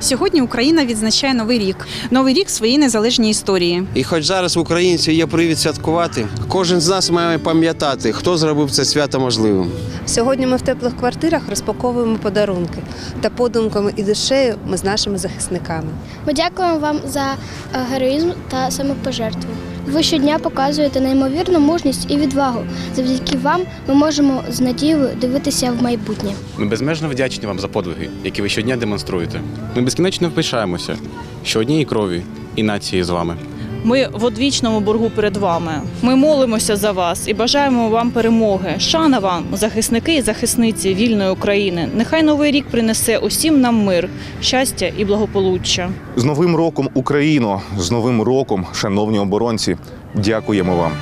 Сьогодні Україна відзначає новий рік. Новий рік своєї своїй незалежній історії. І хоч зараз в українців є привід святкувати, кожен з нас має пам'ятати, хто зробив це свято можливим. Сьогодні ми в теплих квартирах розпаковуємо подарунки та подумками і душею ми з нашими захисниками. Ми дякуємо вам за е, героїзм та самопожертву. Ви щодня показуєте неймовірну мужність і відвагу. Завдяки вам ми можемо з надією дивитися в майбутнє. Ми безмежно вдячні вам за подвиги, які ви щодня демонструєте. Ми безкінечно впишаємося, що однієї крові і нації з вами. Ми в одвічному боргу перед вами. Ми молимося за вас і бажаємо вам перемоги. Шана вам, захисники і захисниці вільної України. Нехай новий рік принесе усім нам мир, щастя і благополуччя. З Новим роком Україно! З Новим роком, шановні оборонці! Дякуємо вам!